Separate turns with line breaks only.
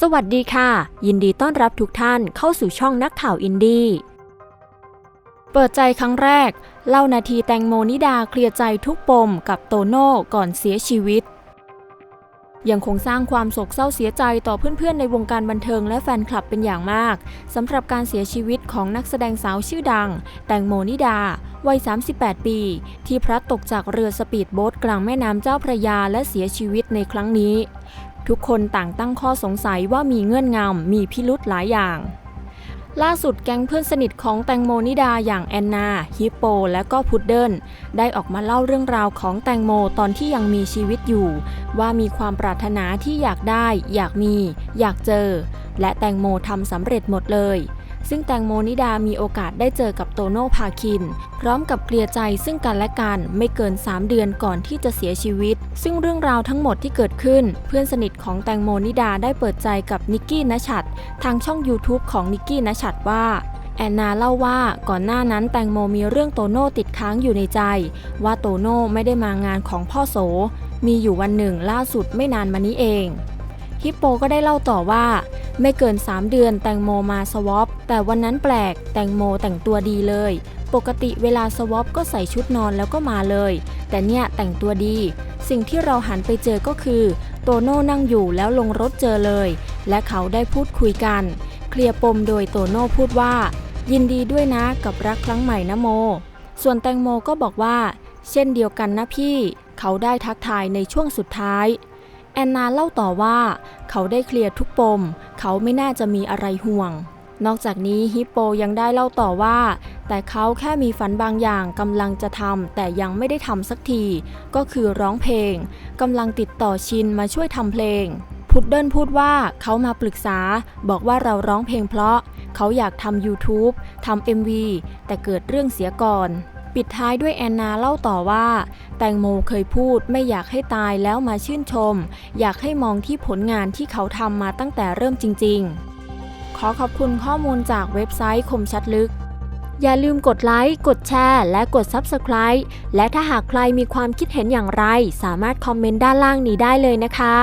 สวัสดีค่ะ ยินดีต้อนรับทุกท่านเข้าสู่ช่องนักข่าวอินดี้เปิดใจครั้งแรก เล่านาทีแตงโมนิดาเคลียร์ใจทุกปมกับโตโน่ก่อนเสียชีวิต ยังคงสร้างความโศกเศร้าเสียใจต่อเพื่อนๆในวงการบันเทิงและแฟนคลับเป็นอย่างมากสำหรับการเสียชีวิตของนักแสดงสาวชื่อดัง แตงโมนิดาวัย 38 ปี ที่พลัดตกจากเรือสปีดโบ๊ทกลางแม่น้ำเจ้าพระยาและเสียชีวิตในครั้งนี้ ทุกคนต่างตั้งข้อสงสัยว่ามีเงื่อนงำมีพิรุธหลายอย่าง ล่าสุดแก๊งเพื่อนสนิทของแตงโมนิดาอย่างแอนนา ฮิปโป และก็พุดเดิลได้ออกมาเล่าเรื่องราวของแตงโมตอนที่ยังมีชีวิตอยู่ ว่ามีความปรารถนาที่อยากได้ อยากมี อยากเจอ และแตงโมทำสำเร็จหมดเลย ซึ่งแตงโมนิดามีโอกาสได้เจอกับโตโน่พาคิน พร้อมกับเคลียร์ใจซึ่งกันและกันไม่เกิน 3 เดือนก่อนที่จะเสียชีวิต ซึ่งเรื่องราวทั้งหมดที่เกิดขึ้น เพื่อนสนิทของแตงโมนิดาได้เปิดใจกับนิกกี้นชัดทางช่อง YouTube ของนิกกี้นชัดว่าแอนนาเล่าว่าก่อนหน้านั้นแตงโมมีเรื่องโตโน่ติดค้างอยู่ในใจ ว่าโตโน่ไม่ได้มางานของพ่อโส มีอยู่วันหนึ่งล่าสุดไม่นานมานี้เอง ฮิปโปก็ได้เล่าต่อว่า ไม่เกิน 3 เดือนแตงโมมาสวอปแต่วันนั้นแปลกแตงโมแต่งตัวดีเลย ปกติเวลาสวอปก็ใส่ชุดนอนแล้วก็มาเลย แต่เนี่ยแต่งตัวดี สิ่งที่เราหันไปเจอก็คือ โตโน่นั่งอยู่แล้วลงรถเจอเลย และเขาได้พูดคุยกัน เคลียร์ปมโดยโตโน่พูดว่า ยินดีด้วยนะกับรักครั้งใหม่นะโม ส่วนแตงโมก็บอกว่า เช่นเดียวกันนะพี่ เขาได้ทักทายในช่วงสุดท้าย แอนนาเล่าต่อว่า เขาได้เคลียร์ทุกปม เขาไม่น่าจะมีอะไรห่วง นอกจากนี้ฮิปโปยังได้เล่าต่อว่า แต่เขาแค่มีฝันบางอย่างกำลังจะทำแต่ยังไม่ได้ทำสักที ก็คือร้องเพลงกำลังติดต่อชินมาช่วยทำเพลงพุดเดิลพูดว่าเขามาปรึกษา บอกว่าเราร้องเพลงเพราะ เขาอยากทำ YouTube ทำ MV แต่เกิดเรื่องเสียก่อน ปิดท้ายด้วยแอนนาเล่าต่อว่า แตงโมเคยพูดไม่อยากให้ตายแล้วมาชื่นชม อยากให้มองที่ผลงานที่เขาทำมาตั้งแต่เริ่มจริง ๆ ขอขอบคุณข้อมูลจากเว็บไซต์คมชัดลึก อย่าลืมกดไลค์ กดแชร์ และกด Subscribe และถ้าหากใครมีความคิดเห็นอย่างไร สามารถคอมเมนต์ด้านล่างนี้ได้เลยนะคะ